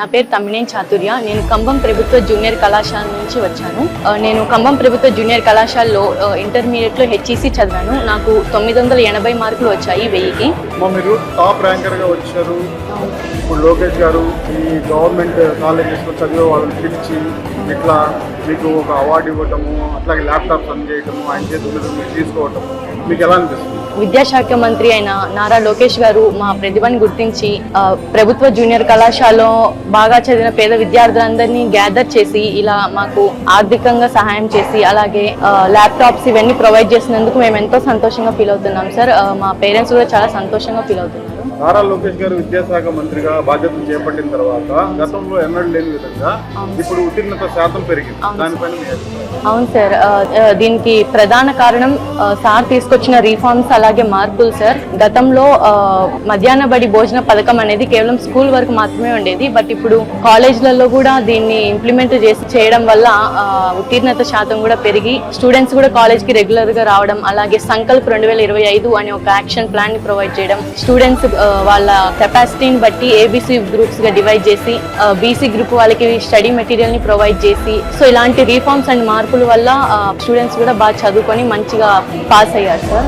నా పేరు తమ్మినేని చాతుర్య. నేను కంబం ప్రభుత్వ జూనియర్ కళాశాల నుంచి వచ్చాను. నేను కంబం ప్రభుత్వ జూనియర్ కళాశాలలో ఇంటర్మీడియట్లో హెచ్ఈసి చదివాను. నాకు తొమ్మిది వందల ఎనభై మార్కులు వచ్చాయి వెయ్యికి. మీరు టాప్ ర్యాంకర్గా వచ్చారు. ఇప్పుడు లోకేష్ గారు ఈ గవర్నమెంట్ కాలేజెస్లో చదివే వాళ్ళని పిలిచి ఇట్లా మీకు ఒక అవార్డు ఇవ్వటము అట్లాగే ల్యాప్టాప్స్ అందజేయటము ఆయన చేతులు మీరు తీసుకోవటము మీకు ఎలా అనిపిస్తుంది? విద్యాశాఖ మంత్రి అయిన నారా లోకేష్ గారు మా ప్రతిభను గుర్తించి ప్రభుత్వ జూనియర్ కళాశాలలో బాగా చదివిన పేద విద్యార్థులందరినీ గ్యాదర్ చేసి ఇలా మాకు ఆర్థికంగా సహాయం చేసి అలాగే ల్యాప్టాప్స్ ఇవన్నీ ప్రొవైడ్ చేసినందుకు మేము ఎంతో సంతోషంగా ఫీల్ అవుతున్నాం. సార్ మా పేరెంట్స్ కూడా చాలా సంతోషంగా ఫీల్ అవుతున్నాం నారా లోకేష్ గారు విద్యాశాఖ మంత్రిగా బాధ్యతలు చేపట్టిన తర్వాత గతంలో ఎన్నడూ లేని విధంగా ఇప్పుడు ఉత్తీర్ణత శాతం పెరిగింది. దానిపైన? అవును సార్. దీనికి ప్రధాన కారణం సార్ తీసుకొచ్చిన రీఫార్మ్స్ అలాగే మార్పులు సార్. గతంలో మధ్యాహ్న బడి భోజన పథకం అనేది కేవలం స్కూల్ వరకు మాత్రమే ఉండేది. బట్ ఇప్పుడు కాలేజ్లలో కూడా దీన్ని ఇంప్లిమెంట్ చేసి చేయడం వల్ల ఉత్తీర్ణత శాతం కూడా పెరిగి స్టూడెంట్స్ కూడా కాలేజ్కి రెగ్యులర్గా రావడం అలాగే సంకల్ప్ రెండు వేల ఇరవై ఐదు అనే ఒక యాక్షన్ ప్లాన్ని ప్రొవైడ్ చేయడం స్టూడెంట్స్ వాళ్ళ కెపాసిటీని బట్టి ఏబీసీ గ్రూప్స్గా డివైడ్ చేసి బీసీ గ్రూప్ వాళ్ళకి స్టడీ మెటీరియల్ని ప్రొవైడ్ చేసి సో ఇలాంటి రీఫార్మ్స్ అండ్ మార్పుల వల్ల స్టూడెంట్స్ కూడా బాగా చదువుకొని మంచిగా పాస్ అయ్యారు సార్